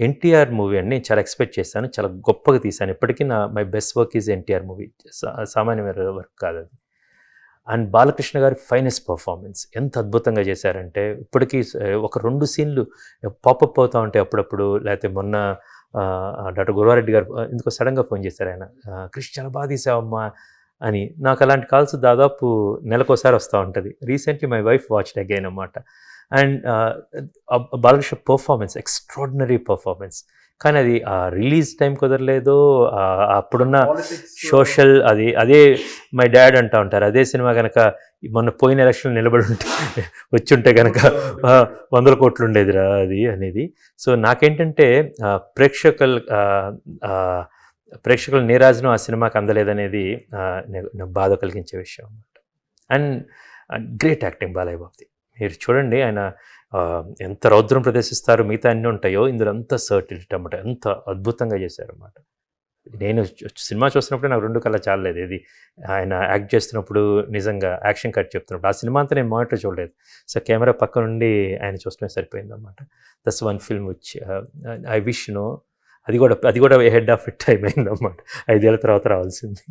NTR movie అండి నేను చాలా ఎక్స్పెక్ట్ చేశాను చాలా గొప్పగా తీశాను. ఇప్పటికీ నా my best work is NTR movie. సామాన్యమైన వర్క్ కాదు అది. అండ్ బాలకృష్ణ గారి ఫైనెస్ట్ పర్ఫార్మెన్స్ ఎంత అద్భుతంగా చేశారంటే ఇప్పటికీ ఒక రెండు సీన్లు పాపప్ అవుతూ ఉంటాయి అప్పుడప్పుడు. లేకపోతే మొన్న డాక్టర్ గురవారెడ్డి గారు ఇందుకో ఎందుకో సడన్గా ఫోన్ చేశారు ఆయన. కృష్ణ క్రిష్ చాలా బాగా తీసావమ్మా అని. నాకు అలాంటి కాల్స్ దాదాపు నెలకోసారి వస్తూ ఉంటుంది. Recently my wife watched again అన్నమాట. And Balakrishna performance extraordinary performance కానీ అది ఆ రిలీజ్ టైం కుదరలేదు. అప్పుడున్న సోషల్ అది అదే మై డాడ్ అంటా ఉంటారు. అదే సినిమా కనుక మొన్న పోయిన ఎలక్షన్ నిలబడి ఉంటే వచ్చి ఉంటే కనుక వందల కోట్లు ఉండేదిరా అది అనేది. సో నాకేంటంటే ప్రేక్షకుల ప్రేక్షకుల నీరాజనం ఆ సినిమాకి అందలేదనేది బాధ కలిగించే విషయం అన్నమాట. అండ్ గ్రేట్ యాక్టింగ్ బాలయ్య బాబుది. మీరు చూడండి ఆయన ఎంత రౌద్రం ప్రదర్శిస్తారు మిగతా అన్నీ ఉంటాయో ఇందులో అంత సర్టిలిటీ అన్నమాట. ఎంత అద్భుతంగా చేశారన్నమాట. నేను సినిమా చూస్తున్నప్పుడు నాకు రెండు కళ్ళ చాలలేదు. ఇది ఆయన యాక్ట్ చేస్తున్నప్పుడు నిజంగా యాక్షన్ కట్ చెప్తున్నప్పుడు ఆ సినిమా అంతా నేను మానిటర్ చూడలేదు. సో కెమెరా పక్క నుండి ఆయన చూడటమే సరిపోయింది అనమాట దట్స్ వన్ ఫిల్మ్ వచ్చి ఐ విష్ నో అది కూడా అది కూడా హెడ్ ఆఫ్ ఇట్ టైం అయిందన్నమాట. ఐదేళ్ళ తర్వాత రావాల్సింది.